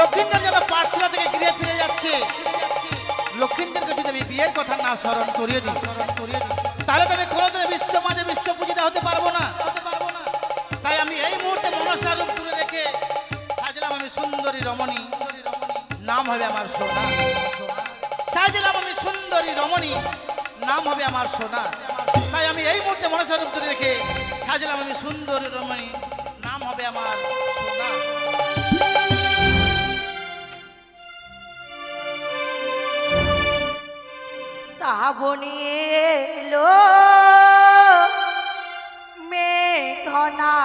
লক্ষিন্দর যেন পাঠশালা থেকে গৃহে ফিরে যাচ্ছে। লক্ষিন্দরকে যদি আমি বিয়ের কথা না স্মরণ করিয়ে দিই স্মরণ করিয়ে তাহলে তো আমি কোনোদিন বিশ্ব মাঝে বিশ্ব পূজিতা হতে পারব না। হতে পারব না তাই আমি এই মুহূর্তে মনসা রূপ তুলে রেখে সাজলাম আমি সুন্দরী রমণী। নাম হবে আমার সোনা। সাজলাম আমি সুন্দরী রমণী। নাম হবে আমার সোনা। তাই আমি এই মুহূর্তে মনসা রূপ তুলে রেখে সাজলাম আমি সুন্দরী রমণী। নাম হবে আমার সোনা। শ্রাবণী এলো মেঘনালো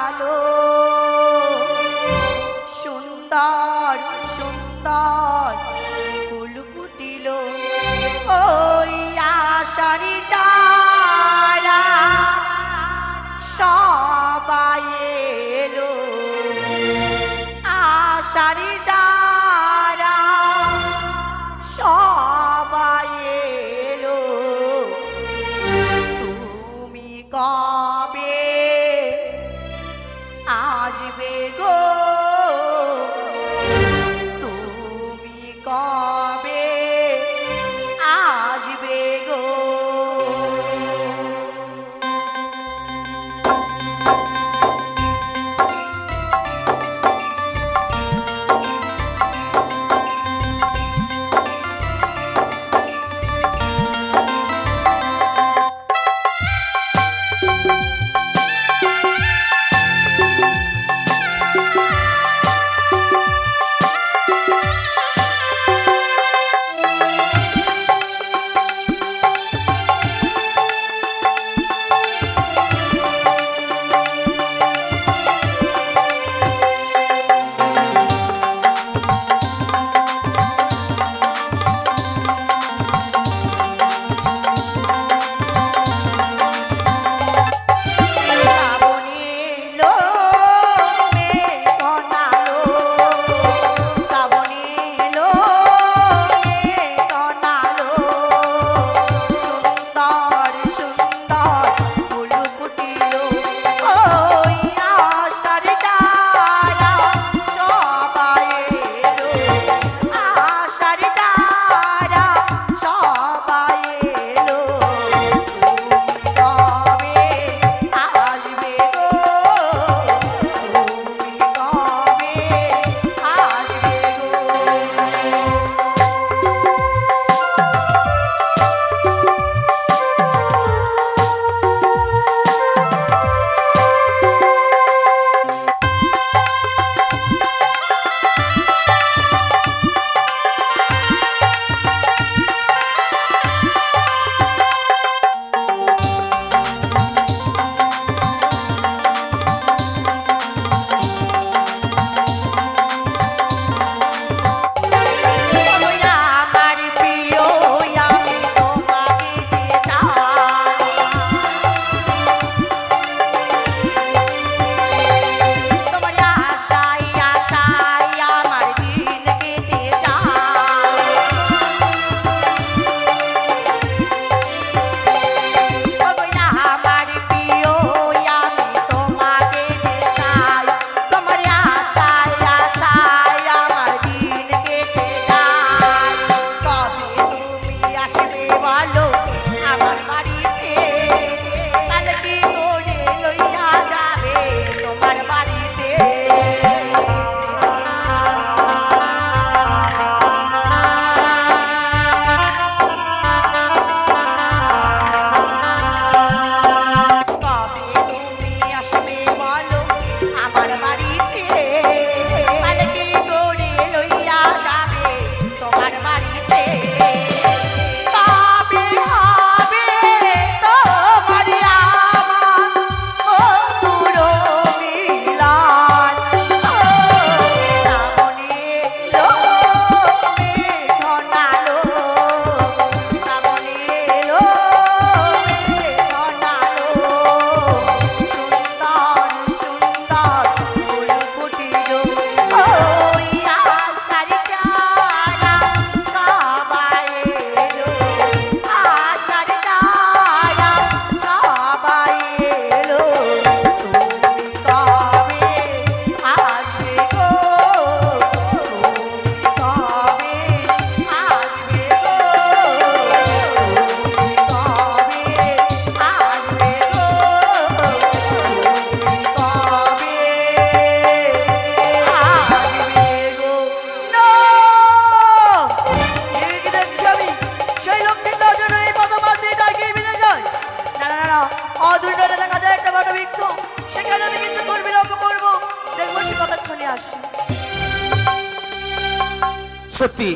সত্যি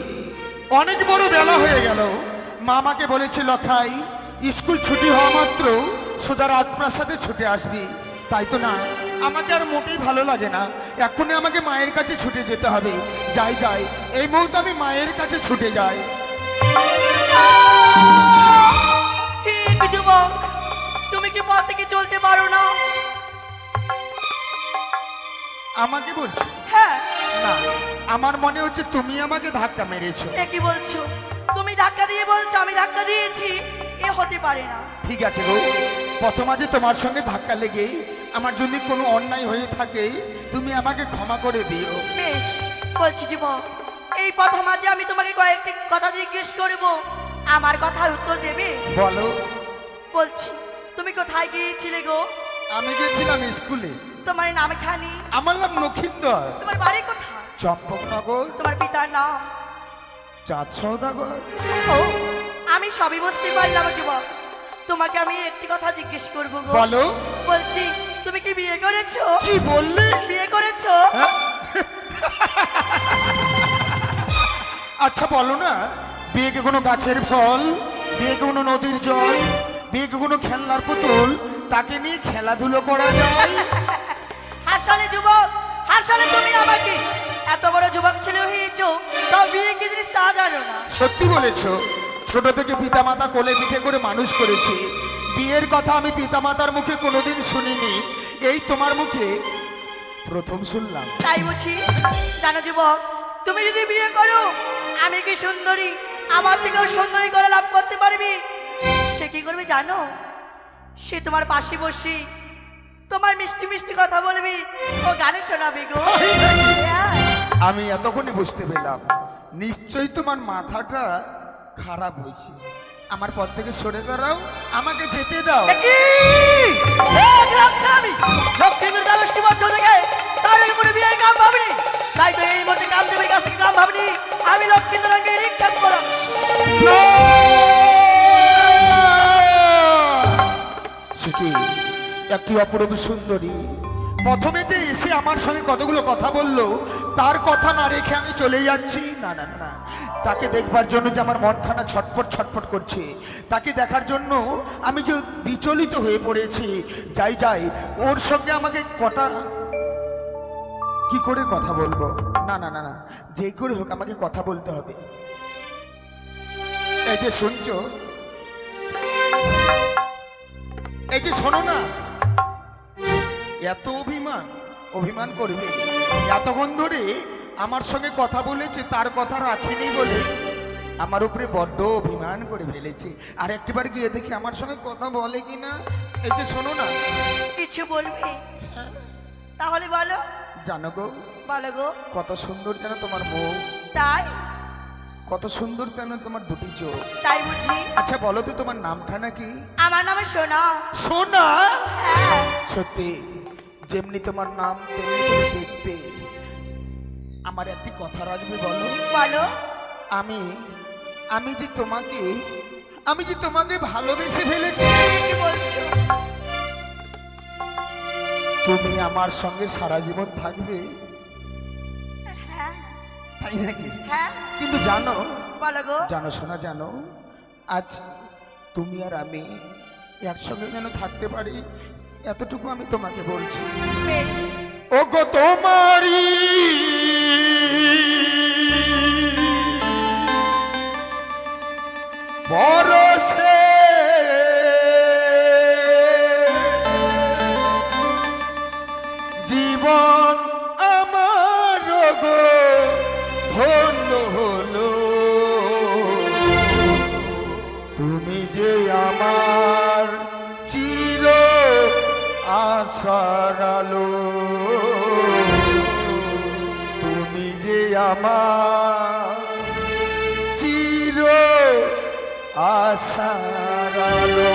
অনেক বড় বেলা হয়ে গেল। মা আমাকে বলেছিল খাই স্কুল ছুটি হওয়া মাত্র সোজা রাজপ্রাসাদে ছুটে আসবি। তাই তো না আমাকে আর মোটেই ভালো লাগে না। এখনই আমাকে মায়ের কাছে ছুটে যেতে হবে। যাই যাই এই মুহূর্তে আমি মায়ের কাছে ছুটে যাই। যুবক তুমি কি পথ থেকে চলতে পারো না? আমাকে বলছো? না আমার মনে হচ্ছে তুমি আমাকে ধাক্কা মেরেছো। এ কি বলছো? তুমি ধাক্কা দিয়ে বলছো আমি ধাক্কা দিয়েছি। এ হতে পারে না। ঠিক আছে গো প্রথম আজে তোমার সঙ্গে ধাক্কা লেগেই আমার যদি কোনো অন্যায় হয়ে থাকে তুমি আমাকে ক্ষমা করে দিও। বেশ বলছি যুবক এই পথা মাঝে আমি তোমাকে কয়েকটি কথা জিজ্ঞেস করব। আমার কথার উত্তর দেবে? বলো। বলছি তুমি কোথায় গিয়েছিলে গো? আমি গেছিলাম স্কুলে। তোমার নাম খানি আমার নাম লক্ষিন্দর তোমার বাড়ি কোথায়? চম্পকনগর তোমার পিতার নাম? চাঁদ সৌদাগর ও আমি সবই বুঝতে পারলাম যুবক। তোমাকে আমি একটি কথা জিজ্ঞেস করব গো। বলো। বলছি তুমি কি বিয়ে করেছ? কি বললে? বিয়ে করেছ? হ্যাঁ? আচ্ছা বলো না। বিয়ে কি কোনো গাছের ফল বিয়ে কি কোনো নদীর জল বিয়ে কি কোনো খেলনার পুতুল তাকে নিয়ে খেলাধুলো করা যায়। আসলে যুবক আসলে তুমি আমাকে। এত বড় যুবক ছেলে হয়েছো তাও বিয়ে কি জিনিস তা জানো না। সত্যি বলেছ ছোট থেকে পিতামাতা কোলে পিঠে করে মানুষ করেছি। বিয়ের কথা আমি পিতামাতার মুখে কোনোদিন শুনিনি এই তোমার মুখে প্রথম শুনলাম। তাই বুঝি জানো যুবক তুমি যদি বিয়ে করো আমি কি সুন্দরী? আমার থেকেও সুন্দরী করে লাভ করতে পারবি? সে কি করবে জানো? সে তোমার পাশে বসি তোমার মিষ্টি মিষ্টি কথা বলবি। ও গানে শোনাবি গো। আমি এতক্ষণই বুঝতে পেলাম। নিশ্চয়ই তোমার মাথাটা খারাপ হয়েছে। আমার পথ থেকে সরে দাঁড়াও আমাকে যেতে দাও। তাই তো এই মুহূর্তে কাছ কাম ভাবনি। আমি লক্ষ্মীন্দর রঙে করলাম। সে কি একটি অপরূপ সুন্দরী। প্রথমে যে এসে আমার সঙ্গে কতগুলো কথা বলল তার কথা না রেখে আমি চলে যাচ্ছি। না না না, তাকে দেখবার জন্য যে আমার মনখানা ছটফট ছটফট করছে তাকে দেখার জন্য আমি যে বিচলিত হয়ে পড়েছি যাই যাই ওর সঙ্গে আমাকে কটা কি করে কথা বলব? না না না না যে করে হোক আমাকে কথা বলতে হবে। এই যে শুনছো? এই যে শোনো না। এত অভিমান অভিমান করবে। এতক্ষণ ধরে আমার সঙ্গে কথা বলেছে তার কথা রাখিনি বলে আমার উপরে বড্ড অভিমান করে ফেলেছে। আর একটিবার গিয়ে দেখি আমার সঙ্গে কথা বলে কি না এই যে শোনো না। কিছু বলবি? তাহলে বলো। জানো গো বলো গো। কত সুন্দর যেন তোমার বউ। তাই? কত সুন্দর যেন তোমার দুটি চোখ। তাই বুঝি। আচ্ছা বলো তো তোমার নামটা নাকি? আমার নাম সোনা। সোনা? হ্যাঁ। সত্যি যেমনি তোমার নাম তেমনি তুমি দেখতে। আমার একটি কথা রাখবে বলো। বলো। আমি আমি যে তোমাকে আমি যে তোমাকে ভালোবেসে ফেলেছি। তুমি আমার সঙ্গে সারা জীবন থাকবে। তাই নাকি? হ্যাঁ। কিন্তু জানো বলো গো। জানো শোনা জানো আজ তুমি আর আমি একসঙ্গে যেন থাকতে পারি এতটুকু আমি তোমাকে বলছি। ও গো তোমারি বরসে আশার আলো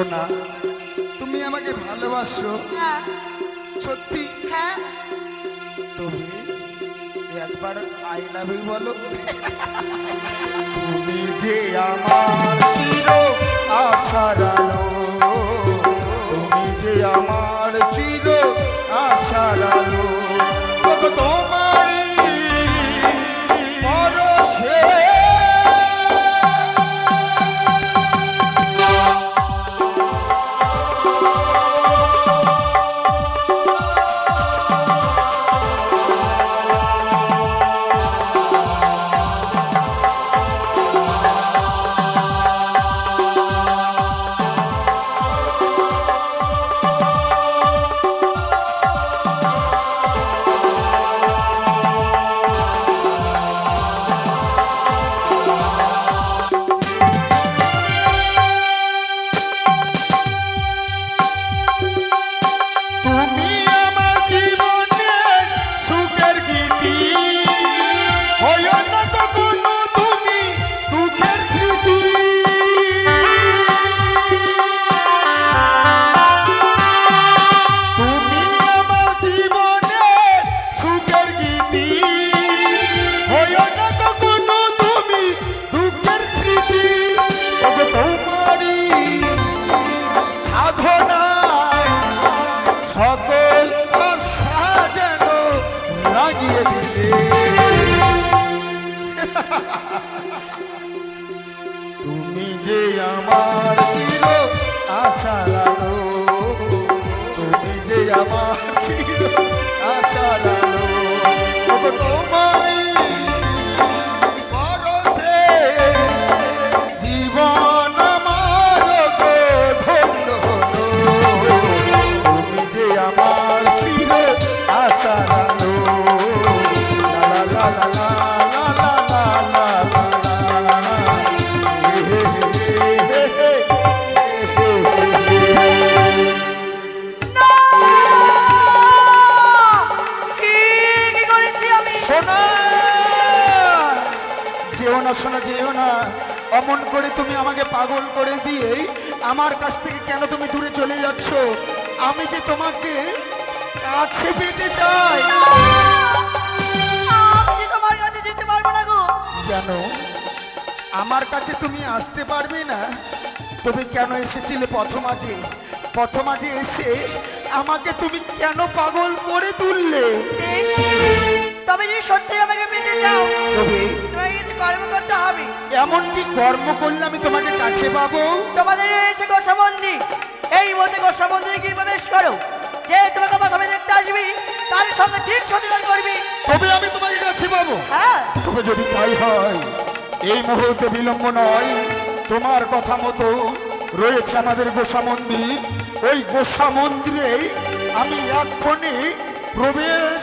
সোনা তুমি আমাকে ভালোবাসো। হ্যাঁ। সত্যি? হ্যাঁ। তুমি একবার আই লাভ ইউ বলো। তুমি যে আমার চির আশার আলো। তুমি যে আমার চির আশার আলো। আমার চির আশার তুমি যে আমার চির আশার ওগো অমন করে তুমি আমাকে পাগল করে দিয়ে আমার কাছ থেকে কেন তুমি দূরে চলে যাচ্ছ? আমি যে তোমাকে কাছে পেতে চাই। কেন? আমার কাছে তুমি আসতে পারবে না। তুমি কেন এসেছিলে প্রথমাজে প্রথমাজে এসে আমাকে তুমি কেন পাগল করে তুললে? তবে যদি সত্যি আমাকে পেতে চাও তবে তোমাকে কিছু কর্ম করতে হবে। এমন কি কর্ম করলে আমি তোমাকে কাছে পাবো? তোমাদের রয়েছে গোসা মন্দির এই মধ্যে গোসা মন্দিরে গিয়ে প্রবেশ করো। যে তোমাকে প্রথমে দেখতে আসবি তার সঙ্গে ঠিক সতিকার করবি। তবে আমি তোমাকে কাছে পাবো। হ্যাঁ। তবে যদি তাই হয় এই মুহূর্তে বিলম্ব নয়। তোমার কথা মতো রয়েছে আমাদের গোসা মন্দির ওই গোসা মন্দিরে আমি এক্ষণে প্রবেশ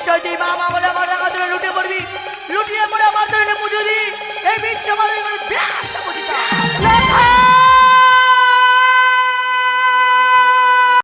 নিশ্চয় তুই মা মা বলে আমার টাকা ধরে লুটে পড়বি। লুটিয়ে পড়ে আমার ধরে পুজো দিই এই বিশ্ব মানুষ